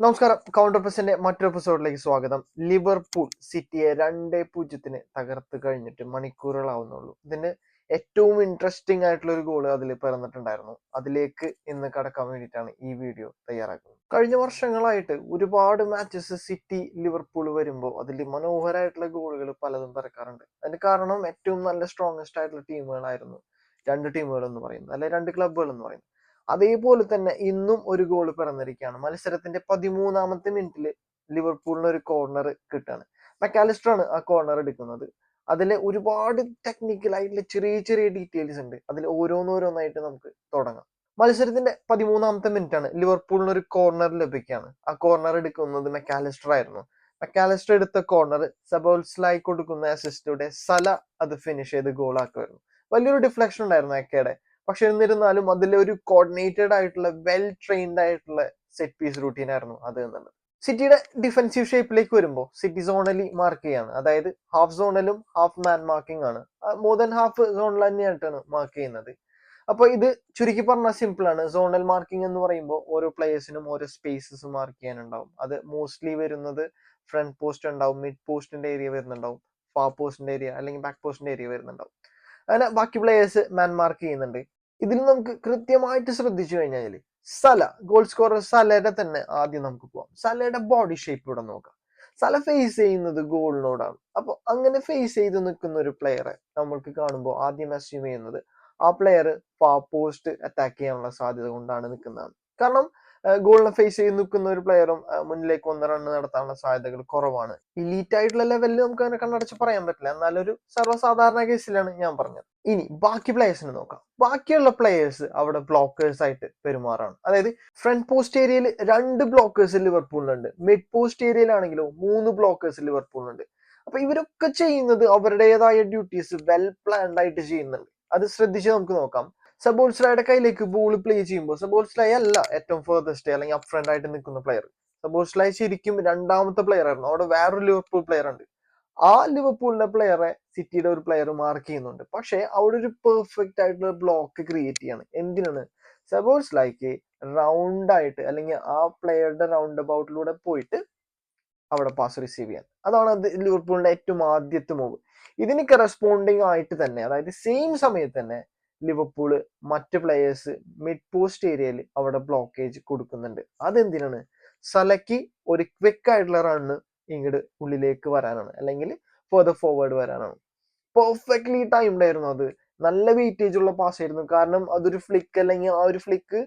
നമസ്കാരം. കൗണ്ടർ പ്രസിന്റെ മറ്റൊരു എപ്പിസോഡിലേക്ക് സ്വാഗതം. ലിവർപൂൾ സിറ്റിയെ രണ്ടേ പൂജ്യത്തിന് തകർത്ത് കഴിഞ്ഞിട്ട് മണിക്കൂറുകളാവുന്നുള്ളൂ. ഇതിന് ഏറ്റവും ഇൻട്രസ്റ്റിംഗ് ആയിട്ടുള്ള ഒരു ഗോൾ അതിൽ പിറന്നിട്ടുണ്ടായിരുന്നു. അതിലേക്ക് ഇന്ന് കടക്കാൻ വേണ്ടിയിട്ടാണ് ഈ വീഡിയോ തയ്യാറാക്കുന്നത്. കഴിഞ്ഞ വർഷങ്ങളായിട്ട് ഒരുപാട് മാച്ചസ് സിറ്റി ലിവർപൂൾ വരുമ്പോൾ അതിൽ മനോഹരമായിട്ടുള്ള ഗോളുകൾ പലതും പിറക്കാറുണ്ട്. അതിന് കാരണം ഏറ്റവും നല്ല സ്ട്രോങ്സ്റ്റ് ആയിട്ടുള്ള ടീമുകളായിരുന്നു രണ്ട് ടീമുകൾ എന്ന് പറയുന്നത്. അല്ലെ രണ്ട് ക്ലബ്ബുകൾ എന്ന് പറയുന്നത്. അതേപോലെ തന്നെ ഇന്നും ഒരു ഗോൾ പിറന്നിരിക്കുകയാണ്. മത്സരത്തിന്റെ പതിമൂന്നാമത്തെ മിനിറ്റിൽ ലിവർപൂളിന് ഒരു കോർണർ കിട്ടാണ് മെക്കാലിസ്റ്ററാണ് ആ കോർണർ എടുക്കുന്നത്. അതിൽ ഒരുപാട് ടെക്നിക്കൽ ആയിട്ടുള്ള ചെറിയ ചെറിയ ഡീറ്റെയിൽസ് ഉണ്ട്. അതിൽ ഓരോന്നോരോന്നായിട്ട് നമുക്ക് തുടങ്ങാം. മത്സരത്തിന്റെ പതിമൂന്നാമത്തെ മിനിറ്റ് ആണ് ലിവർപൂളിന് ഒരു കോർണർ ലഭിക്കുകയാണ്. ആ കോർണർ എടുക്കുന്നത് മെക്കാലിസ്റ്റർ ആയിരുന്നു. മെക്കാലിസ്റ്റർ എടുത്ത കോർണർ സബോൾസ്ലായി കൊടുക്കുന്ന അസിസ്റ്റോടെ സല അത് ഫിനിഷ് ചെയ്ത് ഗോളാക്കുമായിരുന്നു വലിയൊരു ഡിഫ്ലക്ഷൻ ഉണ്ടായിരുന്നു എക്കയുടെ പക്ഷെ എന്നിരുന്നാലും അതിൽ ഒരു കോർഡിനേറ്റഡ് ആയിട്ടുള്ള വെൽ ട്രെയിൻഡ് ആയിട്ടുള്ള സെറ്റ് പീസ് റൂട്ടീൻ ആയിരുന്നു അത് എന്നുള്ളത്. സിറ്റിയുടെ ഡിഫൻസീവ് ഷേപ്പിലേക്ക് വരുമ്പോൾ സിറ്റി സോണലി മാർക്ക് ചെയ്യാണ്. അതായത് ഹാഫ് സോണലും ഹാഫ് മാൻ മാർക്കിംഗ് ആണ്. മോർ ദാൻ ഹാഫ് സോണിൽ തന്നെയായിട്ടാണ് മാർക്ക് ചെയ്യുന്നത്. അപ്പോൾ ഇത് ചുരുക്കി പറഞ്ഞാൽ സിമ്പിൾ ആണ്. സോണൽ മാർക്കിംഗ് എന്ന് പറയുമ്പോൾ ഓരോ പ്ലേയേഴ്സിനും ഓരോ സ്പേസസ് മാർക്ക് ചെയ്യാനുണ്ടാവും. അത് മോസ്റ്റ്ലി വരുന്നത് ഫ്രണ്ട് പോസ്റ്റ് ഉണ്ടാവും മിഡ് പോസ്റ്റിന്റെ ഏരിയ വരുന്നുണ്ടാവും ഫാ പോസ്റ്റിന്റെ ഏരിയ അല്ലെങ്കിൽ ബാക്ക് പോസ്റ്റിന്റെ ഏരിയ വരുന്നുണ്ടാവും. അങ്ങനെ ബാക്കി പ്ലേയേഴ്സ് മാൻ മാർക്ക് ചെയ്യുന്നുണ്ട്. ഇതിൽ നമുക്ക് കൃത്യമായിട്ട് ശ്രദ്ധിച്ചു കഴിഞ്ഞാൽ സല ഗോൾ സ്കോറർ സലയുടെ തന്നെ ആദ്യം നമുക്ക് പോവാം. സലയുടെ ബോഡി ഷേപ്പ് ഇവിടെ നോക്കാം. സല ഫേസ് ചെയ്യുന്നത് ഗോളിനോടാണ് അപ്പോൾ അങ്ങനെ ഫേസ് ചെയ്ത് നിൽക്കുന്ന ഒരു പ്ലെയറെ നമ്മൾക്ക് കാണുമ്പോൾ ആദ്യം അസ്യൂം ചെയ്യുന്നത് ആ പ്ലെയർ പോസ്റ്റ് അറ്റാക്ക് ചെയ്യാനുള്ള സാധ്യത കൊണ്ടാണ് നിൽക്കുന്നതാണ് കാരണം ഗോളിനെ ഫേസ് ചെയ്ത് നിൽക്കുന്ന ഒരു പ്ലെയറും മുന്നിലേക്ക് ഒന്ന് റണ്ണ് നടത്താനുള്ള സാധ്യതകൾ കുറവാണ്. ഇലീറ്റ് ആയിട്ടുള്ള ലെവലിൽ നമുക്ക് അങ്ങനെ കണ്ണടച്ച് പറയാൻ പറ്റില്ല. എന്നാലൊരു സർവസാധാരണ കേസിലാണ് ഞാൻ പറഞ്ഞത്. ഇനി ബാക്കി പ്ലേയേഴ്സിനെ നോക്കാം. ബാക്കിയുള്ള പ്ലേയേഴ്സ് അവിടെ ബ്ലോക്കേഴ്സ് ആയിട്ട് പെരുമാറാണ്. അതായത് ഫ്രണ്ട് പോസ്റ്റ് ഏരിയയിൽ രണ്ട് ബ്ലോക്കേഴ്സ് ലിവർപൂളിലുണ്ട് മിഡ് പോസ്റ്റ് ഏരിയയിലാണെങ്കിലോ മൂന്ന് ബ്ലോക്കേഴ്സ് ലിവർപൂളിലുണ്ട് അപ്പൊ ഇവരൊക്കെ ചെയ്യുന്നത് അവരുടേതായ ഡ്യൂട്ടീസ് വെൽ പ്ലാൻഡ് ആയിട്ട് ചെയ്യുന്നുണ്ട്. അത് ശ്രദ്ധിച്ച് നമുക്ക് നോക്കാം. സബോൾസ്ലയുടെ കയ്യിലേക്ക് ബോൾ പ്ലേ ചെയ്യുമ്പോൾ സബോൾസ്ലായി അല്ല ഏറ്റവും ഫേർദസ്റ്റ് അല്ലെങ്കിൽ അപ് ഫ്രണ്ട് ആയിട്ട് നിൽക്കുന്ന പ്ലെയർ സബോൾസ്ലായി ശരിക്കും രണ്ടാമത്തെ പ്ലെയർ ആയിരുന്നു. അവിടെ വേറൊരു ലിവർപൂൾ പ്ലെയർ ഉണ്ട്. ആ ലിവർപൂളിന്റെ പ്ലെയറെ സിറ്റിയുടെ ഒരു പ്ലെയർ മാർക്ക് ചെയ്യുന്നുണ്ട്. പക്ഷേ അവിടെ ഒരു പെർഫെക്റ്റ് ആയിട്ടുള്ള ബ്ലോക്ക് ക്രിയേറ്റ് ചെയ്യാണ്. എന്തിനാണ്? സബോൾസ് ലൈക്ക് റൗണ്ട് ആയിട്ട് അല്ലെങ്കിൽ ആ പ്ലെയറുടെ റൗണ്ട് അബൌട്ടിലൂടെ പോയിട്ട് അവിടെ പാസ് റിസീവ് ചെയ്യാൻ. അതാണ് അത് ലിവർപൂളിന്റെ ഏറ്റവും ആദ്യത്തെ മൂവ് ഇതിന് കറസ്പോണ്ടിങ് ആയിട്ട് തന്നെ അതായത് സെയിം സമയത്ത് തന്നെ ലിവർപൂൾ മറ്റ് പ്ലെയേഴ്സ് മിഡ് പോസ്റ്റ് ഏരിയയിൽ അവിടെ ബ്ലോക്കേജ് കൊടുക്കുന്നുണ്ട്. അതെന്തിനാണ്? സലക്കി ഒരു ക്വിക്ക് ആയിട്ടുള്ള റണ്ണ് ഇങ്ങോട്ട് ഉള്ളിലേക്ക് വരാനാണ്. അല്ലെങ്കിൽ ഫെർദർ ഫോർവേഡ് വരാനാണ്. പെർഫെക്റ്റ്ലി ടൈംഡ് ആയിരുന്നു അത്. നല്ല വെയിറ്റേജ് ഉള്ള പാസ് ആയിരുന്നു. കാരണം അതൊരു ഫ്ലിക്ക് അല്ലെങ്കിൽ ആ ഒരു ഫ്ലിക്ക്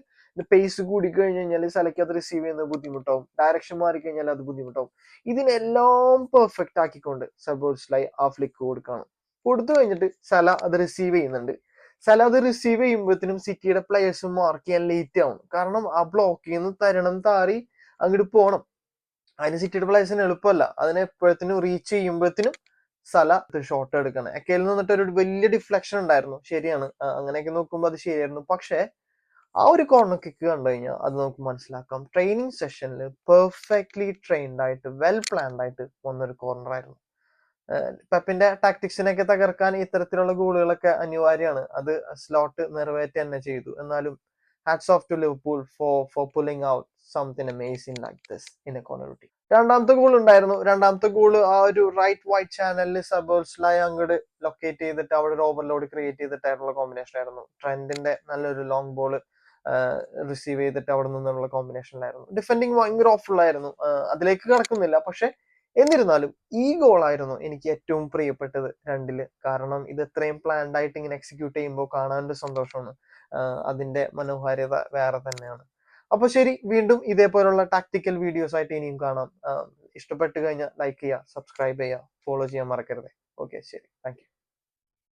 പേസ് കൂടി കഴിഞ്ഞു കഴിഞ്ഞാൽ സലയ്ക്ക് അത് റിസീവ് ചെയ്യുന്നത് ബുദ്ധിമുട്ടാവും. ഡയറക്ഷൻ മാറി കഴിഞ്ഞാൽ അത് ബുദ്ധിമുട്ടാവും. ഇതിനെല്ലാം പെർഫെക്റ്റ് ആക്കിക്കൊണ്ട് സബോൾസ്ലൈ ആ ഫ്ലിക്ക് കൊടുക്കാണ്. കൊടുത്തു കഴിഞ്ഞിട്ട് സല അത് റിസീവ് ചെയ്യുന്നുണ്ട്. സല അത് റിസീവ് ചെയ്യുമ്പോഴത്തേനും സിറ്റിയുടെ പ്ലെയേഴ്സ് മാർക്ക് ചെയ്യാൻ ലേറ്റ് ആവും. കാരണം ആ ബ്ലോക്കിൽ നിന്ന് തരണം താറി അങ്ങോട്ട് പോകണം അതിന് സിറ്റിയുടെ പ്ലെയേഴ്സിന് എളുപ്പമല്ല. അതിനെ എപ്പോഴത്തേനും റീച്ച് ചെയ്യുമ്പോഴത്തേനും സല ഷോട്ട് എടുക്കണം. എക്കയിൽ നിന്നിട്ട് ഒരു വലിയ ഡിഫ്ലക്ഷൻ ഉണ്ടായിരുന്നു. ശരിയാണ്. അങ്ങനെയൊക്കെ നോക്കുമ്പോൾ അത് ശരിയായിരുന്നു. പക്ഷേ ആ ഒരു കോർണർ കിക്ക് കണ്ടു കഴിഞ്ഞാൽ അത് നമുക്ക് മനസ്സിലാക്കാം. ട്രെയിനിങ് സെഷനിൽ പെർഫെക്റ്റ്ലി ട്രെയിൻഡ് ആയിട്ട് വെൽ പ്ലാൻഡ് ആയിട്ട് വന്നൊരു കോർണർ ആയിരുന്നു. പെപ്പിന്റെ ടാക്ടിക്സിനൊക്കെ തകർക്കാൻ ഇത്തരത്തിലുള്ള ഗോളുകളൊക്കെ അനിവാര്യമാണ്. അത് സ്ലോട്ട് നിറവേറ്റി തന്നെ ചെയ്തു. എന്നാലും hats off to Liverpool for for pulling out something amazing like this in a corner routine രണ്ടാമത്തെ ഗോൾ ഉണ്ടായിരുന്നു. രണ്ടാമത്തെ ഗോൾ ആ ഒരു റൈറ്റ് വൈറ്റ് ചാനലിൽ സബേഴ്സിലായി അങ്ങോട്ട് ലൊക്കേറ്റ് ചെയ്തിട്ട് അവിടെ ഒരു ഓവർലോഡ് ക്രിയേറ്റ് ചെയ്തിട്ടായിട്ടുള്ള കോമ്പിനേഷൻ ആയിരുന്നു. ട്രെൻഡിന്റെ നല്ലൊരു ലോങ് ബോൾ റിസീവ് ചെയ്തിട്ട് അവിടെ നിന്നുള്ള കോമ്പിനേഷനിലായിരുന്നു ഡിഫെൻഡിങ് ഭയങ്കര ഓഫുള്ളായിരുന്നു അതിലേക്ക് കടക്കുന്നില്ല. പക്ഷെ എന്നിരുന്നാലും ഈ ഗോളായിരുന്നു എനിക്ക് ഏറ്റവും പ്രിയപ്പെട്ടത് രണ്ടിൽ. കാരണം ഇത് എത്രയും പ്ലാൻഡ് ആയിട്ട് ഇങ്ങനെ എക്സിക്യൂട്ട് ചെയ്യുമ്പോൾ കാണാനൊരു സന്തോഷമാണ്. അതിന്റെ മനോഹാരിത വേറെ തന്നെയാണ്. അപ്പൊ ശരി വീണ്ടും ഇതേപോലുള്ള ടാക്ടിക്കൽ വീഡിയോസ് ആയിട്ട് ഇനിയും കാണാം. ഇഷ്ടപ്പെട്ടു കഴിഞ്ഞാൽ ലൈക്ക് ചെയ്യുക സബ്സ്ക്രൈബ് ചെയ്യുക ഫോളോ ചെയ്യാൻ മറക്കരുത്. ഓക്കെ ശരി. താങ്ക്